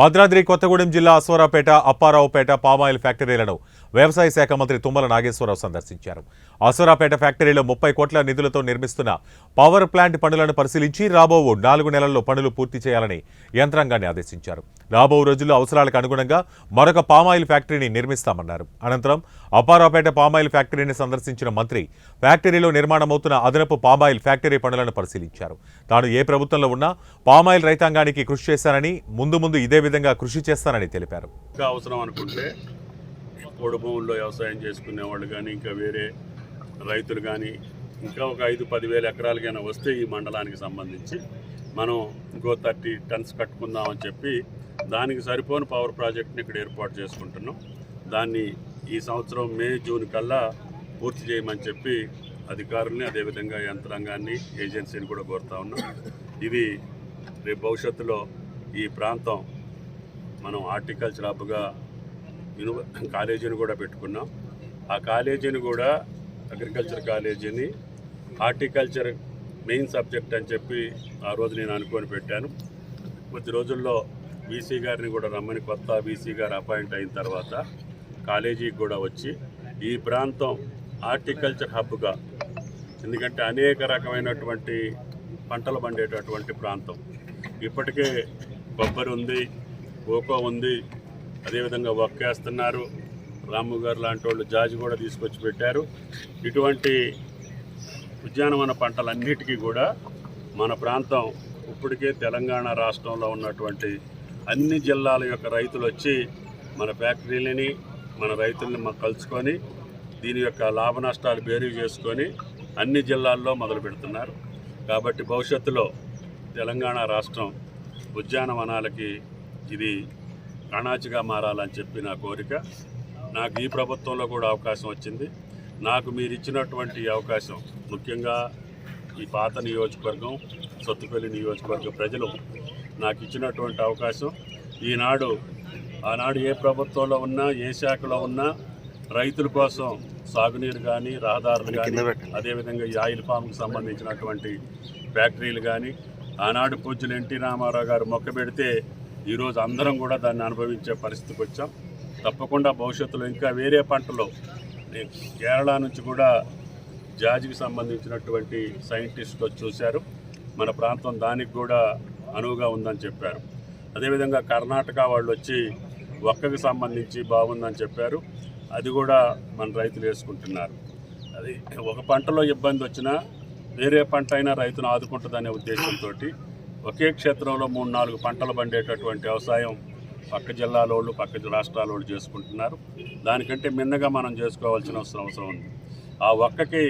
భద్రాద్రి కొత్తగూడెం జిల్లా అసోరాపేట అప్పారావుపేట పామాయిల్ ఫ్యాక్టరీలను వ్యవసాయ శాఖ మంత్రి తుమ్మల నాగేశ్వరరావు సందర్శించారు. అసోరాపేట ఫ్యాక్టరీలో ముప్పై కోట్ల నిధులతో నిర్మిస్తున్న పవర్ ప్లాంట్ పనులను పరిశీలించి రాబో నాలుగు నెలల్లో పనులు పూర్తి చేయాలని యంత్రాంగాన్ని ఆదేశించారు. రాబో రోజుల్లో అవసరాలకు అనుగుణంగా మరొక పామాయిల్ ఫ్యాక్టరీని నిర్మిస్తామన్నారు. అనంతరం అపారాపేట పామాయిల్ ఫ్యాక్టరీని సందర్శించిన మంత్రి ఫ్యాక్టరీలో నిర్మాణమవుతున్న అదనపు పామాయిల్ ఫ్యాక్టరీ పనులను పరిశీలించారు. తాను ఏ ప్రభుత్వంలో ఉన్నా పామాయిల్ రైతాంగానికి కృషి చేశానని ముందు ముందు ఇదే విధంగా కృషి చేస్తానని తెలిపారు. ఇంకా అవసరం అనుకుంటే పొడి భూముల్లో వ్యవసాయం చేసుకునే వాళ్ళు కానీ ఇంకా వేరే రైతులు కానీ ఇంకా ఒక ఐదు పదివేల ఎకరాలకైనా వస్తే ఈ మండలానికి సంబంధించి మనం ఇంకో థర్టీ టన్స్ కట్టుకుందామని చెప్పి దానికి సరిపోని పవర్ ప్రాజెక్ట్ని ఇక్కడ ఏర్పాటు చేసుకుంటున్నాం. దాన్ని ఈ సంవత్సరం మే జూన్ కల్లా పూర్తి చేయమని చెప్పి అధికారుల్ని అదేవిధంగా యంత్రాంగాన్ని ఏజెన్సీని కూడా కోరుతా ఉన్నాం. ఇది రేపు భవిష్యత్తులో ఈ ప్రాంతం మనం హార్టికల్చర్ హబ్గా యూనివ కాలేజీని కూడా పెట్టుకున్నాం. ఆ కాలేజీని కూడా అగ్రికల్చర్ కాలేజీని హార్టికల్చర్ మెయిన్ సబ్జెక్ట్ అని చెప్పి ఆ రోజు నేను అనుకొని పెట్టాను. కొద్ది రోజుల్లో బీసీ గారిని కూడా రమ్మని కొత్త బీసీ గారు అపాయింట్ అయిన తర్వాత కాలేజీకి కూడా వచ్చి ఈ ప్రాంతం హార్టికల్చర్ హబ్గా ఎందుకంటే అనేక రకమైనటువంటి పంటలు పండేటటువంటి ప్రాంతం. ఇప్పటికే కొబ్బరి ఉంది కోకో ఉంది అదేవిధంగా వక్కేస్తున్నారు. రాము గారు లాంటి వాళ్ళు జాజి కూడా తీసుకొచ్చి పెట్టారు. ఇటువంటి ఉద్యానవన పంటలన్నిటికీ కూడా మన ప్రాంతం ఇప్పటికే తెలంగాణ రాష్ట్రంలో ఉన్నటువంటి అన్ని జిల్లాల యొక్క రైతులు వచ్చి మన ఫ్యాక్టరీలని మన రైతుల్ని మనం కలుసుకొని దీని యొక్క లాభ నష్టాలు బేరీ చేసుకొని అన్ని జిల్లాల్లో మొదలు పెడుతున్నారు. కాబట్టి భవిష్యత్తులో తెలంగాణ రాష్ట్రం ఉద్యానవనాలకి ఇది కణాచిగా మారాలని చెప్పి నా కోరిక. నాకు ఈ ప్రభుత్వంలో కూడా అవకాశం వచ్చింది. నాకు మీరు ఇచ్చినటువంటి అవకాశం ముఖ్యంగా ఈ పాత నియోజకవర్గం సొత్తుపల్లి నియోజకవర్గ ప్రజలు నాకు ఇచ్చినటువంటి అవకాశం. ఈనాడు ఆనాడు ఏ ప్రభుత్వంలో ఉన్నా ఏ శాఖలో ఉన్నా రైతుల కోసం సాగునీరు కానీ రహదారులు కానీ అదేవిధంగా ఈ ఆయిల్ ఫామ్కి సంబంధించినటువంటి ఫ్యాక్టరీలు కానీ ఆనాడు పూజ్యులు ఎన్టీ రామారావు గారు మొక్క పెడితే ఈరోజు అందరం కూడా దాన్ని అనుభవించే పరిస్థితికి వచ్చాం. తప్పకుండా భవిష్యత్తులో ఇంకా వేరే పంటలు కేరళ నుంచి కూడా జాజికి సంబంధించినటువంటి సైంటిస్టులు చూశారు. మన ప్రాంతం దానికి కూడా అనువుగా ఉందని చెప్పారు. అదేవిధంగా కర్ణాటక వాళ్ళు వచ్చి ఒక్కకి సంబంధించి బాగుందని చెప్పారు. అది కూడా మన రైతులు వేసుకుంటున్నారు. అది ఒక పంటలో ఇబ్బంది వచ్చినా వేరే పంట అయినా రైతును ఆదుకుంటుందనే ఉద్దేశంతో ఒకే క్షేత్రంలో మూడు నాలుగు పంటలు పండేటటువంటి వ్యవసాయం పక్క జిల్లాలోళ్ళు పక్క రాష్ట్రాల వాళ్ళు చేసుకుంటున్నారు. దానికంటే మిన్నగా మనం చేసుకోవాల్సిన అవసరం అవసరం ఉంది. ఆ ఒక్కకి